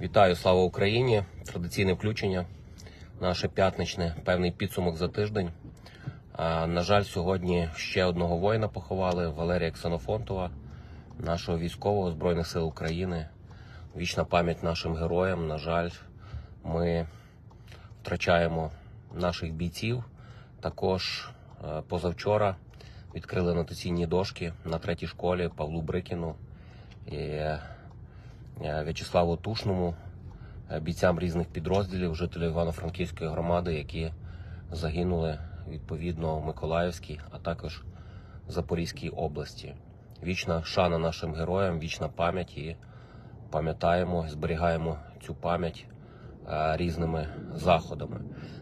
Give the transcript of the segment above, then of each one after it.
Вітаю, слава Україні! Традиційне включення. Наше п'ятничне певний підсумок за тиждень. На жаль, сьогодні ще одного воїна поховали Валерія Ксенофонтова, нашого військового Збройних сил України. Вічна пам'ять нашим героям. На жаль, ми втрачаємо наших бійців. Також е, позавчора відкрили анотаційні дошки на третій школі Павлу Брикіну і е, В'ячеславу Тушному, е, бійцям різних підрозділів, жителів Івано-Франківської громади, які загинули відповідно в Миколаївській, а також Запорізькій області. Вічна шана нашим героям, вічна пам'ять і пам'ятаємо, зберігаємо цю пам'ять е, різними заходами.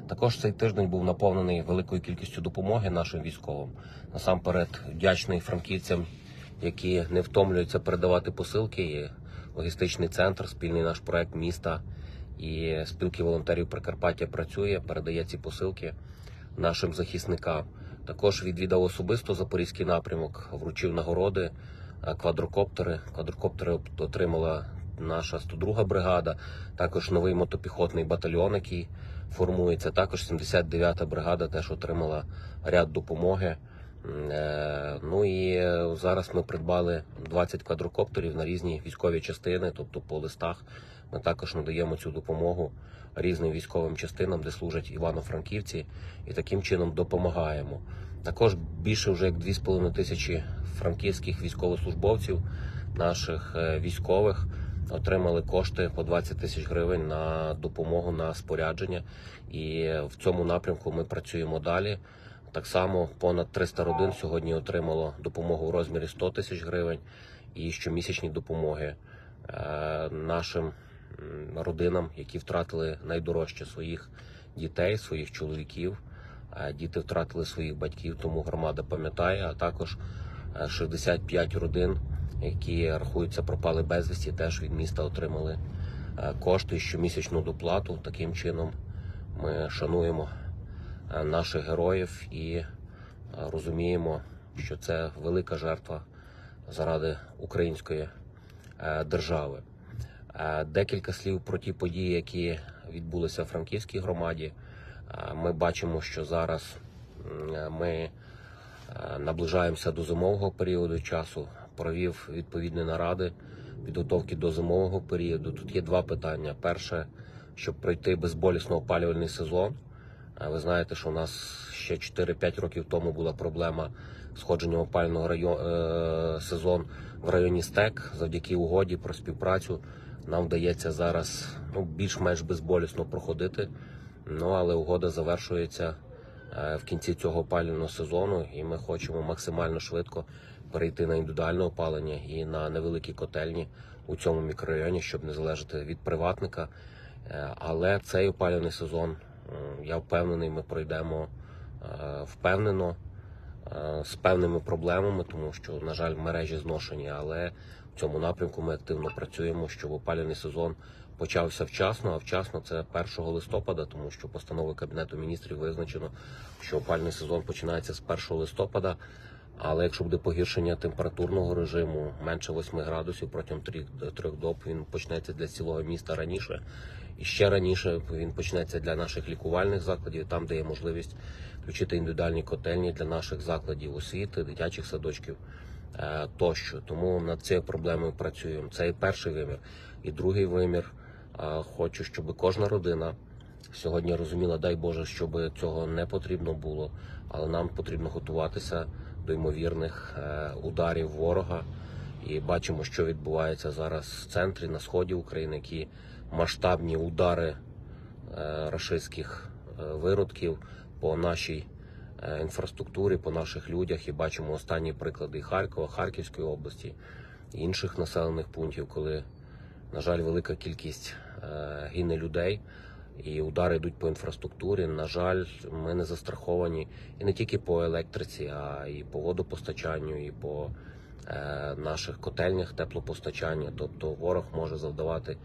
Також цей тиждень був наповнений великою кількістю допомоги нашим військовим. Насамперед, вдячний франківцям, які не втомлюються передавати посилки. І логістичний центр, спільний наш проект міста і спілки волонтерів Прикарпаття працює, передає ці посилки нашим захисникам. Також відвідав особисто запорізький напрямок, вручив нагороди, е, квадрокоптери. Квадрокоптери отримала наша 102 бригада, також новий мотопіхотний батальйон, який формується. Також 79-та бригада теж отримала ряд допомоги. Е, Ну і е, зараз ми придбали 20 квадрокоптерів на різні військові частини, тобто по листах. Ми також надаємо цю допомогу різним військовим частинам, де служать івано-франківці, і таким чином допомагаємо. Також більше вже як 2,5 тисячі франківських військовослужбовців, наших е, військових, отримали кошти по 20 тисяч гривень на допомогу на спорядження. І в цьому напрямку ми працюємо далі. Так само понад 300 родин сьогодні отримало допомогу в розмірі 100 тисяч гривень і щомісячні допомоги е, нашим родинам, які втратили найдорожче своїх дітей, своїх чоловіків. Е, Діти втратили своїх батьків, тому громада пам'ятає. А також е, 65 родин, які рахуються пропали безвісті, теж від міста отримали е, кошти, щомісячну доплату. Таким чином ми шануємо е, наших героїв і е, розуміємо, що це велика жертва заради української е, держави. Е, Декілька слів про ті події, які відбулися в Франківській громаді. Е, Ми бачимо, що зараз е, ми е, наближаємося до зимового періоду часу. Провів відповідні наради підготовки до зимового періоду. Тут є два питання: перше, щоб пройти безболісно опалювальний сезон. Е, Ви знаєте, що у нас ще 4-5 років тому була проблема сходження опального район, е, сезон в районі СТЕК. Завдяки угоді про співпрацю нам вдається зараз ну, більш-менш безболісно проходити. Ну але угода завершується е, в кінці цього опалювального сезону, і ми хочемо максимально швидко перейти на індивідуальне опалення і на невеликі котельні у цьому мікрорайоні, щоб не залежати від приватника. Е, Але цей опалювальний сезон, я впевнений, ми пройдемо е, впевнено е, з певними проблемами, тому що, на жаль, мережі зношені. Але в цьому напрямку ми активно працюємо, щоб опалювальний сезон почався вчасно. А вчасно це 1 листопада, тому що постановою кабінету міністрів визначено, що опалювальний сезон починається з 1 листопада. Але якщо буде погіршення температурного режиму менше 8 градусів протягом трьох- трьох доб, він почнеться для цілого міста раніше. І ще раніше він почнеться для наших лікувальних закладів, там, де є можливість включити індивідуальні котельні для наших закладів освіти, дитячих садочків е, тощо. Тому над цією проблемою працюємо. Це і перший вимір. І другий вимір. е, Хочу, щоб кожна родина сьогодні розуміла, дай Боже, щоб цього не потрібно було, але нам потрібно готуватися до ймовірних е, ударів ворога. І бачимо, що відбувається зараз в центрі на сході України, які масштабні удари е, рашистських е, виродків по нашій інфраструктурі, по наших людях. І бачимо останні приклади Харкова, Харківської області інших населених пунктів, коли, на жаль, велика кількість гине людей. І удари йдуть по інфраструктурі. На жаль, ми не застраховані і не тільки по електриці, а і по водопостачанню, і по е, наших котельнях теплопостачання. Тобто ворог може завдавати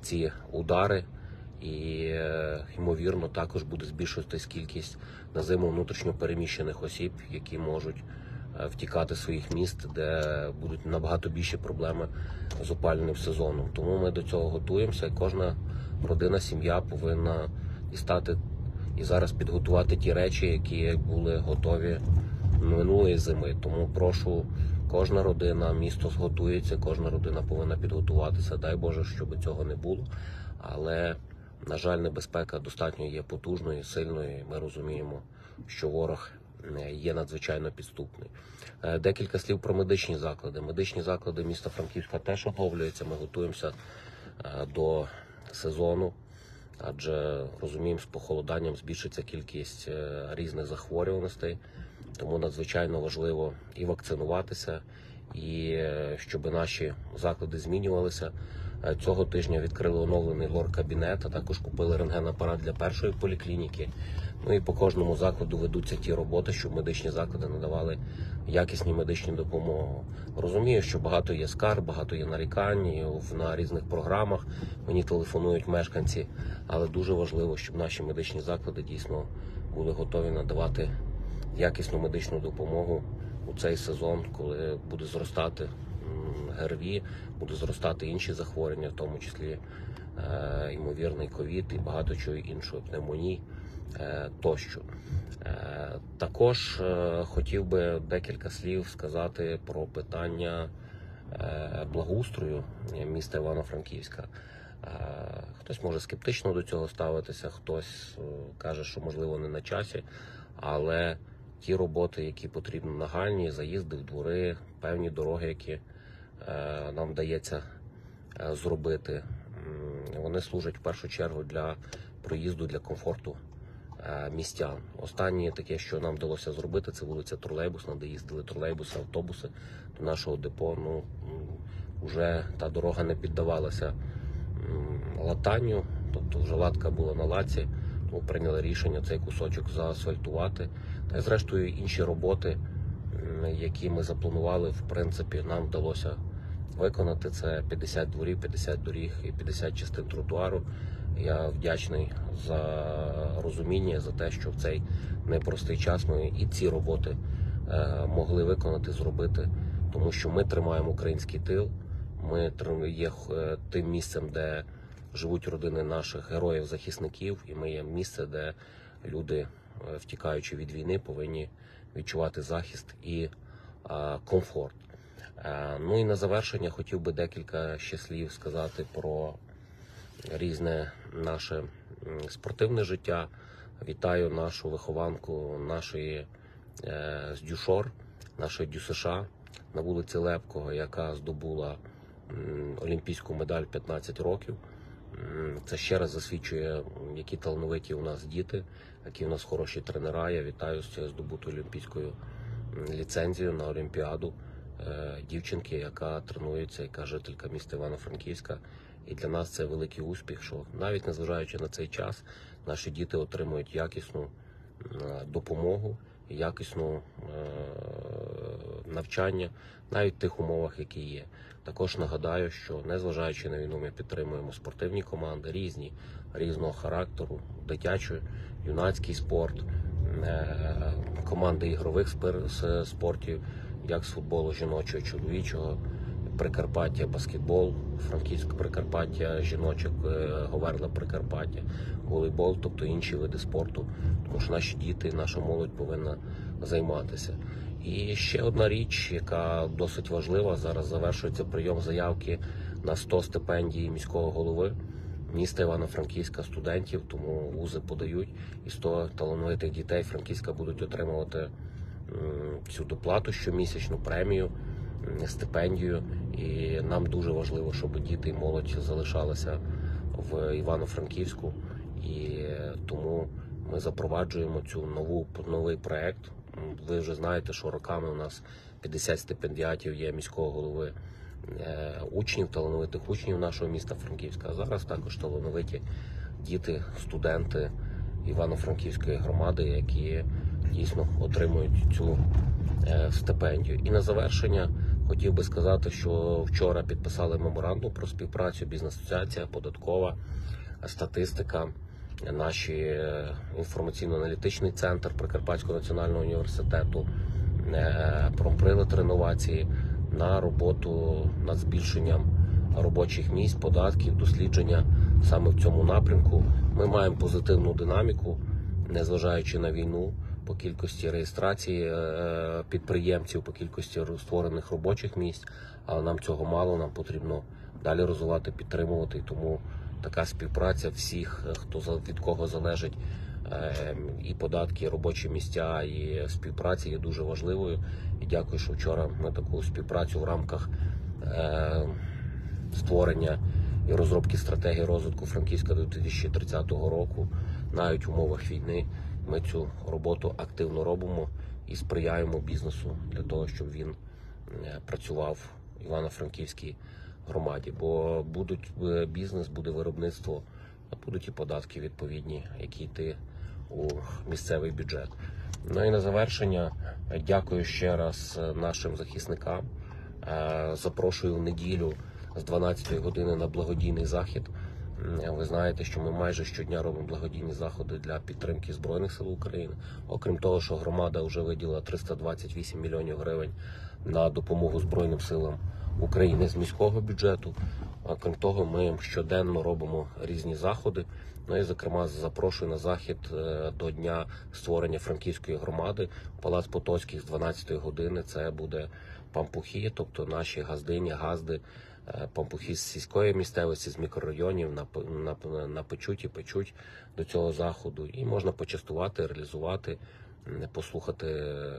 ці удари, і е, ймовірно також буде збільшуватись кількість на зиму внутрішньо переміщених осіб, які можуть е, втікати з своїх міст, де будуть набагато більші проблеми з опалювальним сезоном. Тому ми до цього готуємося. і Кожна родина, сім'я повинна дістати і зараз підготувати ті речі, які були готові минулої зими. Тому прошу, кожна родина, місто зготується, кожна родина повинна підготуватися. Дай Боже, щоб цього не було. Але, на жаль, небезпека достатньо є потужною, сильною. Ми розуміємо, що ворог е, є надзвичайно підступний. Е, Декілька слів про медичні заклади. Медичні заклади міста Франківська теж оновлюються. Ми готуємося е, до сезону, адже розуміємо, з похолоданням збільшиться кількість е, різних захворюваностей. Тому надзвичайно важливо і вакцинуватися, і е, щоб наші заклади змінювалися. Е, Цього тижня відкрили оновлений лор-кабінет, а також купили рентгенапарат для першої поліклініки. Ну і по кожному закладу ведуться ті роботи, щоб медичні заклади надавали якісні медичні допомоги. Розумію, що багато є скарг, багато є нарікань на різних програмах. Мені телефонують мешканці, але дуже важливо, щоб наші медичні заклади дійсно були готові надавати якісну медичну допомогу у цей сезон, коли буде зростати ГРВІ, буде зростати інші захворювання, в тому числі е, ймовірний ковід і багато чого іншого, пневмоній е, тощо. Е, також хотів би декілька слів сказати про питання благоустрою міста Івано-Франківська. Хтось може скептично до цього ставитися, хтось каже, що можливо не на часі, але ті роботи, які потрібні нагальні, заїзди в двори, певні дороги, які нам вдається е, зробити, вони служать в першу чергу для проїзду, для комфорту е, містян. Останнє таке, що нам вдалося зробити, це вулиця Тролейбусна, де їздили тролейбуси, автобуси до нашого депо. Ну вже та дорога не піддавалася латанню, тобто вже латка була на лаці, тому прийняли рішення цей кусочок заасфальтувати. Та й зрештою інші роботи, які ми запланували, в принципі, нам вдалося виконати. Це 50 дворів, 50 доріг і 50 частин тротуару. Я вдячний за розуміння, за те, що в цей непростий час ми і ці роботи е, могли виконати, зробити, тому що ми тримаємо український тил. Ми є е, тим місцем, де живуть родини наших героїв-захисників, і ми є місце, де люди, е, втікаючи від війни, повинні відчувати захист і комфорт. Е, Ну і на завершення хотів би декілька ще слів сказати про різне наше спортивне життя. Вітаю нашу вихованку нашої е, з Дюшор, нашої ДЮСШ на вулиці Лепкого, яка здобула олімпійську медаль 15 років. Це ще раз засвідчує, які талановиті у нас діти, які у нас хороші тренера. Я вітаю з здобутою олімпійською ліцензією на Олімпіаду дівчинки, яка тренується, яка жителька міста Івано-Франківська. І для нас це великий успіх, що навіть незважаючи на цей час, наші діти отримують якісну допомогу, якісну е, навчання навіть в тих умовах, які є. Також нагадаю, що незважаючи на війну, ми підтримуємо спортивні команди різні, різного характеру, дитячий, юнацький спорт, е, команди ігрових спортів, як з футболу жіночого, чоловічого, Прикарпаття, баскетбол, Франківське Прикарпаття, жіночок, е, Говерла Прикарпаття, волейбол, тобто інші види спорту, тому що наші діти, наша молодь повинна займатися. І ще одна річ, яка досить важлива, зараз завершується прийом заявки на 100 стипендій міського голови міста Івано-Франківська студентів, тому вузи подають і 100 талановитих дітей Франківська будуть отримувати цю доплату щомісячну премію, стипендію. І нам дуже важливо, щоб діти і молодь залишалися в Івано-Франківську. І тому ми запроваджуємо цю нову новий проект. Ви вже знаєте, що роками у нас 50 стипендіатів є міського голови е, учнів, талановитих учнів нашого міста Франківська. А зараз також талановиті діти, студенти Івано-Франківської громади, які дійсно отримують цю е, стипендію. І на завершення хотів би сказати, що вчора підписали меморандум про співпрацю бізнес-асоціація, податкова, статистика, наші е, інформаційно-аналітичний центр Прикарпатського національного університету, е, промприлад реновації на роботу над збільшенням робочих місць, податків, дослідження саме в цьому напрямку. Ми маємо позитивну динаміку, незважаючи на війну, по кількості реєстрації е, підприємців, по кількості створених робочих місць. Але нам цього мало, нам потрібно далі розвивати, підтримувати. Тому така співпраця всіх, е, хто від кого залежить е, і податки, і робочі місця, і співпраця є дуже важливою. І дякую, що вчора ми таку співпрацю в рамках е, створення і розробки стратегії розвитку Франківська до 2030 року, навіть в умовах війни, ми цю роботу активно робимо і сприяємо бізнесу для того, щоб він е, працював в Івано-Франківській громаді. Бо будуть е, бізнес, буде виробництво, а будуть і податки відповідні, які йти у місцевий бюджет. Ну і на завершення дякую ще раз е, нашим захисникам. Запрошую в неділю з 12 години на благодійний захід. Ви знаєте, що ми майже щодня робимо благодійні заходи для підтримки Збройних сил України. Окрім того, що громада вже виділила 328 мільйонів гривень на допомогу Збройним силам України з міського бюджету. Окрім того, ми щоденно робимо різні заходи. Ну і зокрема запрошую на захід е, до дня створення франківської громади. Палац Потоцьких з 12 години. Це буде пампухи, тобто наші газдині, газди, пампухи з сільської місцевості, з мікрорайонів нап- нап- напечуть і печуть до цього заходу. І можна почастувати, реалізувати, послухати е,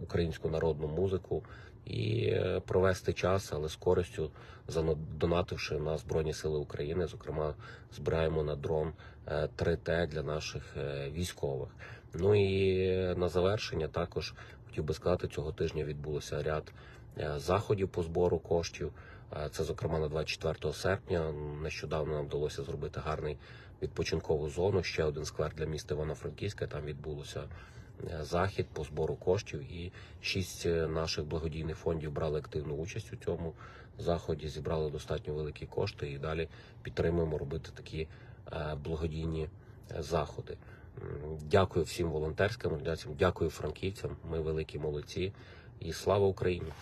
українську народну музику і е, провести час, але з користю задонативши на Збройні Сили України. Зокрема, збираємо на дрон е, 3Т для наших е, військових. Ну і е, на завершення також хотів би сказати, цього тижня відбулося ряд е, заходів по збору коштів. Це, зокрема, на 24 серпня. Нещодавно нам вдалося зробити гарний відпочинкову зону. Ще один сквер для міста Івано-Франківська. Там відбулося е, захід по збору коштів, і шість е, наших благодійних фондів брали активну участь у цьому заході. Зібрали достатньо великі кошти і далі підтримуємо робити такі е, благодійні заходи. Дякую всім волонтерським організаціям, дякую франківцям. Ми великі молодці. І слава Україні!